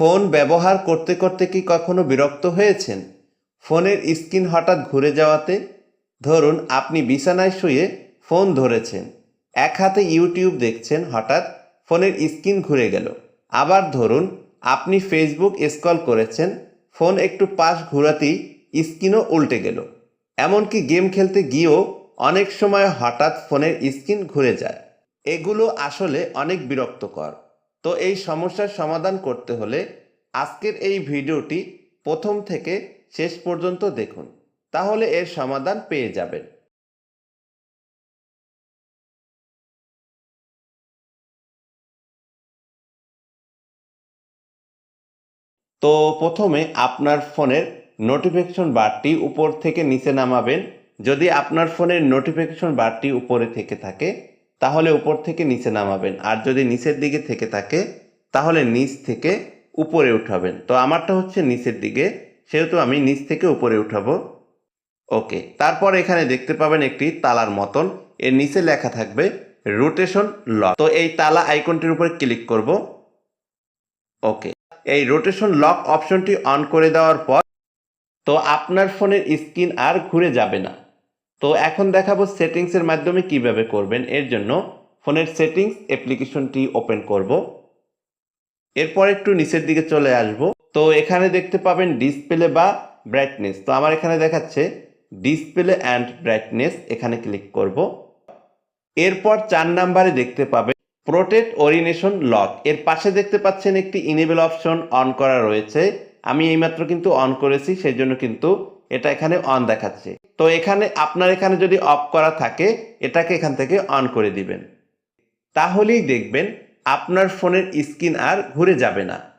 Phone ব্যবহার করতে করতে কি কখনো বিরক্ত হয়েছেন? ফোনের স্ক্রিন হঠাৎ ঘুরে যাওয়াতে, ধরুন আপনি বিছানায় শুয়ে ফোন ধরেছেন, এক হাতে ইউটিউব দেখছেন, হঠাৎ ফোনের স্ক্রিন ঘুরে গেল। আবার ধরুন আপনি ফেসবুক স্ক্রল করেছেন, ফোন একটু পাশ ঘোরাতেই স্ক্রিনও উল্টে গেল। এমনকি গেম খেলতে গিয়েও অনেক সময় হঠাৎ ফোনের স্ক্রিন ঘুরে যায়। এগুলো আসলে অনেক বিরক্তকর। তো এই সমস্যার সমাধান করতে হলে আজকের এই ভিডিওটি প্রথম থেকে শেষ পর্যন্ত দেখুন, তাহলে এর সমাধান পেয়ে যাবেন। তো প্রথমে আপনার ফোনের নোটিফিকেশন বারটি উপর থেকে নিচে নামাবেন। যদি আপনার ফোনের নোটিফিকেশন বারটি উপরে থেকে থাকে তাহলে উপর থেকে নিচে নামাবেন। আর যদি নিচের দিকে থেকে থাকে, তাহলে নিচ থেকে উপরে উঠাবেন। তো আমারটা হচ্ছে নিচের দিকে। সেহেতু আমি নিচ থেকে উপরে উঠাবো। ওকে, তারপর এখানে দেখতে পাবেন একটি তালার মতন এর নিচে লেখা থাকবে, রোটেশন লক। তো এই তালা আইকনটির উপরে ক্লিক করব। ওকে, এই রোটেশন লক অপশনটি অন করে দেওয়ার পর, তো আপনার ফোনের স্ক্রিন আর ঘুরে যাবে না। তো এখন দেখাবো সেটিংসের মাধ্যমে কীভাবে করবেন। এর জন্য ফোনের সেটিংস অ্যাপ্লিকেশনটি ওপেন করব। এরপর একটু নিচের দিকে চলে আসব। তো এখানে দেখতে পাবেন ডিসপ্লে বা ব্রাইটনেস তো আমার এখানে দেখাচ্ছে ডিসপ্লে অ্যান্ড ব্রাইটনেস এখানে ক্লিক করব। এরপর চার নাম্বারে দেখতে পাবেন প্রোটেক্ট ওরিনেশন লক এর পাশে দেখতে পাচ্ছেন একটি ইনেবল অপশন অন করা রয়েছে। আমি এইমাত্র কিন্তু অন করেছি সেই জন্য কিন্তু এটা এখানে অন দেখাচ্ছে। তো এখানে আপনার এখানে যদি অফ করা থাকে, এটাকে এখান থেকে অন করে দিবেন। তাহলেই দেখবেন আপনার ফোনের স্ক্রিন আর ঘুরে যাবে না।